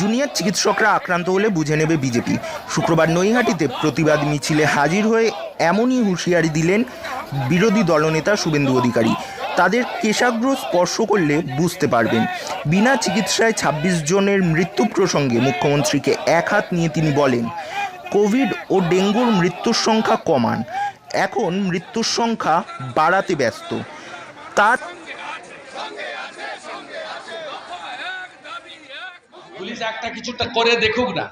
Junior চিকিৎসকরা আক্রান্ত হলে বুঝে নেবে বিজেপি। শুক্রবার নৈহাটিতে প্রতিবাদ মিছিলে হাজির হয়ে এমনই হুঁশিয়ারি দিলেন বিরোধী দলনেতা শুভেন্দু অধিকারী। তাদের কেশাগ্র স্পর্শ করলে বুঝতে পারবেন। বিনা চিকিৎসায় ২৬ জনের মৃত্যু প্রসঙ্গে মুখ্যমন্ত্রীকে এক হাত নিয়ে তিনি বলেন, কোভিড ও ডেঙ্গুর মৃত্যুর সংখ্যা কমান। এখন মৃত্যুর সংখ্যা বাড়াতে ব্যস্ত। তার পুলিশ একটা কিছুটা করে দেখুক না।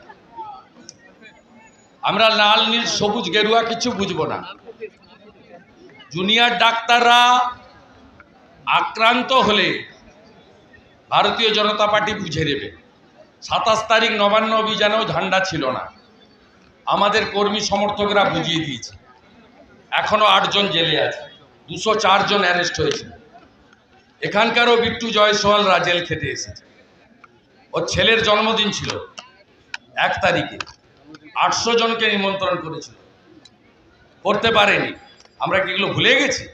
আমরা লাল, নীল, সবুজ, গেরুয়া কিছু বুঝব না। জুনিয়র ডাক্তাররা আক্রান্ত হলে ভারতীয় জনতা পার্টি বুঝে নেবে। সাতাশ তারিখ নবান্ন অভিযানেও ঝান্ডা ছিল না। আমাদের কর্মী সমর্থকরা বুঝিয়ে দিয়েছে। এখনও আটজন জেলে আছে। দুশো চারজন অ্যারেস্ট হয়েছে। এখানকারও বিট্টু জয়সওয়ালরা জেল খেটে এসেছে। ওর ছেলের জন্মদিন ছিল এক তারিখে। আটশো জনকে নিমন্ত্রণ করেছিল। করতে পারেনি। আমরা কি এগুলো ভুলে গেছি?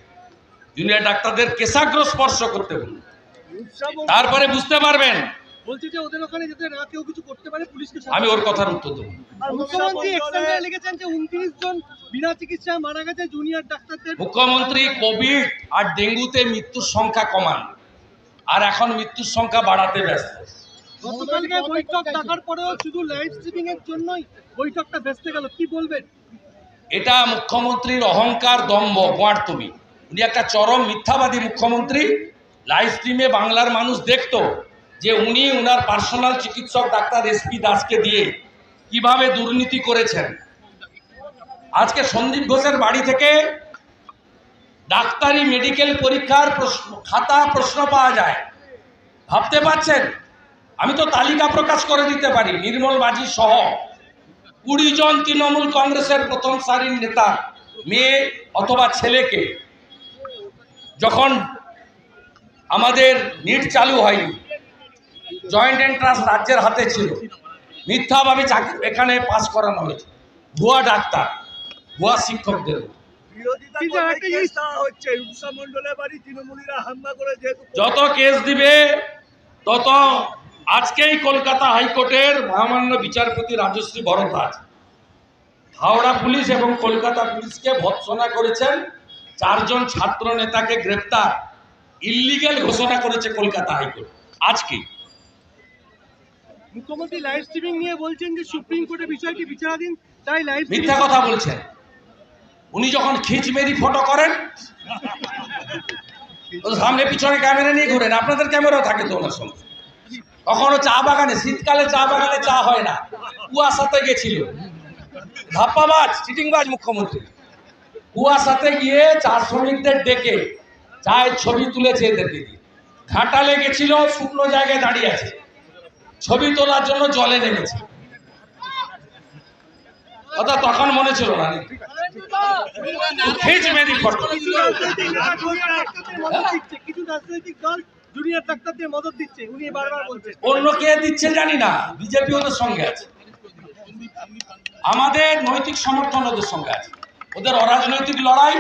জুনিয়র ডাক্তারদের কেশাগ্র স্পর্শ করতে বলুন তারপরে বুঝতে পারবেন বলছি যে ওদের ওখানে যাতে না কেউ কিছু করতে পারে পুলিশকে আমি ওর কথার উত্তর দেবো। মুখ্যমন্ত্রী এক্সপ্লেনে লিখেছেন যে উনত্রিশ জন বিনা চিকিৎসায় মারা গেছে জুনিয়র ডাক্তারদের। মুখ্যমন্ত্রী কোভিড আর ডেঙ্গুতে মৃত্যুর সংখ্যা কমান। আর এখন মৃত্যুর সংখ্যা বাড়াতে ব্যস্ত। গতকালকে বৈঠক ডাকার পরেও শুধু লাইভ স্ট্রিমিং এর জন্যই বৈঠকটা ভেস্তে গেল। কি বলবেন? এটা মুখ্যমন্ত্রীর অহংকার দম্ভ গোয়ার্তমি উনি একটা চরম মিথ্যাবাদী মুখ্যমন্ত্রী। লাইভ স্ট্রিমে বাংলার মানুষ দেখতো। যে উনি উনার পার্সোনাল চিকিৎসক ডাক্তার এসপি দাসকে দিয়ে কীভাবে দুর্নীতি করেছেন। আজকে সন্দীপ ঘোষের বাড়ি থেকে ডাক্তারি মেডিকেল পরীক্ষার খাতা প্রশ্ন পাওয়া যায়। ভাবতে পারছেন? আমি তো তালিকা প্রকাশ করে দিতে পারি, নির্মল বাজি সহ। কুড়ি জন তৃণমূল কংগ্রেসের প্রথম সারির নেতা, মেয়ে অথবা ছেলেকে। যখন আমাদের নিট চালু হয়নি জয়েন্ট এন্ট্রান্স রাজ্যের হাতে ছিল। মিথ্যাভাবে চাকরি এখানে পাস করানো হয়েছে। ভুয়া ডাক্তার ভুয়া শিক্ষকদের। যত কেস দিবে তত আজকেই কলকাতা হাইকোর্টের মহামান্য বিচারপতি রাজশ্রী ভরদ্বাজ হাওড়া পুলিশ এবং কলকাতা পুলিশকে ভৎসনা করেছেন। চারজন ছাত্র নেতাকে গ্রেপ্তার ইল্লিগেল ঘোষণা করেছে কলকাতা হাইকোর্ট। আজকে মুখ্যমন্ত্রী লাইভ স্ট্রিমিং নিয়ে বলছেন যে সুপ্রিম কোর্টে বিষয়টি বিচারাধীন? তাই লাইভ মিথ্যা কথা বলছেন। উনি যখন খিচমেরি ফটো করেন সামনে পিছনে ক্যামেরা নিয়ে ঘুরেন। আপনাদের ক্যামেরাও থাকে তো ওনার সঙ্গে। কখনো চা বাগানে, শীতকালে চা বাগানে চা হয় না। কুয়াশাতে গেছিল। ধাপ্পাবাজ, চিটিংবাজ মুখ্যমন্ত্রী। কুয়াশাতে গিয়ে চা শ্রমিকদের ডেকে চায়ের ছবি তুলেছে এদেরকে দিয়ে ঘাটালে গেছিল, শুকনো জায়গায় দাঁড়িয়ে আছে। ছবি তোলার জন্য জলে নেমেছে। কথা তখন মনে ছিল না অন্য কে বিজেপি ওদের সঙ্গে আছে। আমাদের নৈতিক সমর্থন ওদের সঙ্গে আছে। ওদের অরাজনৈতিক লড়াই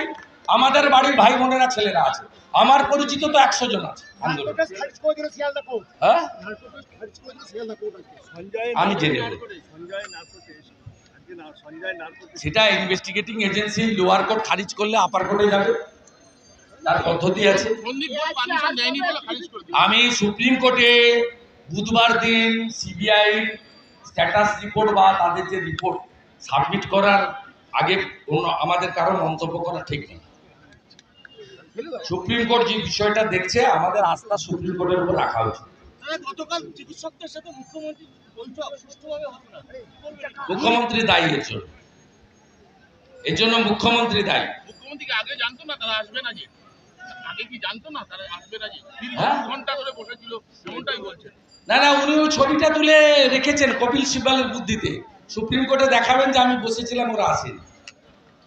আমাদের বাড়ির ভাই বোনেরা ছেলেরা আছে। আমার পরিচিত তো একশো জন আছে হ্যাঁ? আমি জেনে সেটা ইনভেস্টিগেটিং এজেন্সি লোয়ার কোর্ট খারিজ করলে আপার কোর্টে যাবে। তার পদ্ধতি আছে। আমি সুপ্রিম কোর্টে বুধবার দিন সিবিআই স্ট্যাটাস রিপোর্ট বা তাদের যে রিপোর্ট সাবমিট করার আগে আমাদের কারও মন্তব্য করা ঠিক নেই সুপ্রিম কোর্ট যে বিষয়টা দেখছে আমাদের আস্থা সুপ্রিম কোর্টের উপর রাখা উচিত। গতকাল চিকিৎসকদের সাথে মুখ্যমন্ত্রী বৈঠক সুষ্ঠুভাবে হবে না? মুখ্যমন্ত্রী দায়ী এর জন্য। এর জন্য মুখ্যমন্ত্রী দায়ী। মুখ্যমন্ত্রীকে আগে জানতো না তারা আসবে না যে আগে কি জানতো না তারা আসবে না যে হ্যাঁ। ঘণ্টা ধরে বসেছিল এমনটাই বলছেন না না উনি ছবিটা তুলে রেখেছেন কপিল সিব্বালের বুদ্ধিতে। সুপ্রিম কোর্টে দেখাবেন যে আমি বসেছিলাম ওরা আসেনি।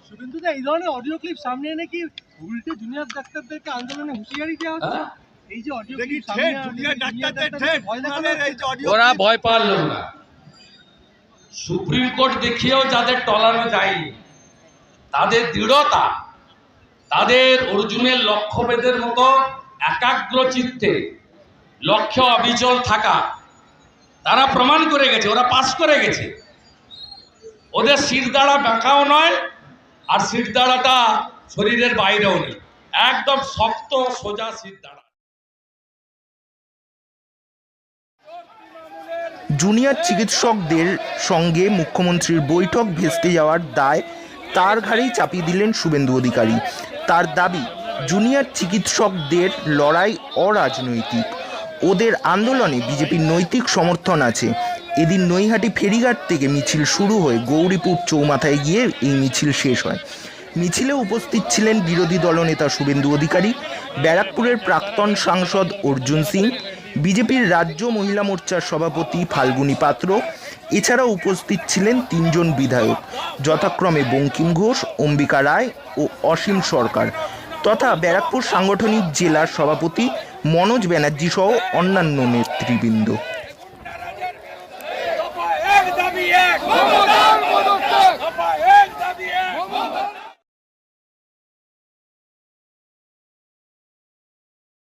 শুভেন্দুদা এই ধরনের অডিও ক্লিপ সামনে এনে কি উল্টে জুনিয়র ডাক্তারদেরকে আন্দোলনে হুঁশিয়ারি দেওয়া হচ্ছে। হ্যাঁ? এই যে অডিও দেখি ক্লিপ সামনে জুনিয়র ডাক্তারদের ভয় দেখানো ওনাদের হচ্ছে? এই যে অডিও ওরা ভয় পারল না। সুপ্রিম কোর্ট দেখিয়েও যাদের টলানো যায়নি তাদের দৃঢ়তা তাদের অর্জুনের লক্ষ্যভেদের মতো একাগ্র চিত্তে লক্ষ্য অবিচল থাকা তারা প্রমাণ করে গেছে ওরা পাস করে গেছে। ওদের শিরদাঁড়া বাঁকাও নয় আর শিরদাঁড়াটা শরীরের বাইরেও নেই। একদম শক্ত, সোজা শিরদাঁড়া জুনিয়র চিকিৎসকদের সঙ্গে মুখ্যমন্ত্রীর বৈঠক ভেস্তে যাওয়ার দায় তার ঘাড়েই চাপিয়ে দিলেন শুভেন্দু অধিকারী। তার দাবি, জুনিয়র চিকিৎসকদের লড়াই অরাজনৈতিক। ওদের আন্দোলনে বিজেপির নৈতিক সমর্থন আছে। এদিন নৈহাটি ফেরিঘাট থেকে মিছিল শুরু হয়ে গৌরীপুর চৌমাথায় গিয়ে এই মিছিল শেষ হয়। মিছিলে উপস্থিত ছিলেন বিরোধী দলনেতা শুভেন্দু অধিকারী, ব্যারাকপুরের প্রাক্তন সাংসদ অর্জুন সিং, বিজেপির রাজ্য মহিলা মোর্চার সভাপতি ফাল্গুনী পাত্র, এছাড়াও উপস্থিত ছিলেন তিনজন বিধায়ক, যথাক্রমে বঙ্কিম ঘোষ, অম্বিকা রায় ও অসীম সরকার, তথা ব্যারাকপুর সাংগঠনিক জেলার সভাপতি মনোজ ব্যানার্জি সহ অন্যান্য নেতৃবৃন্দ।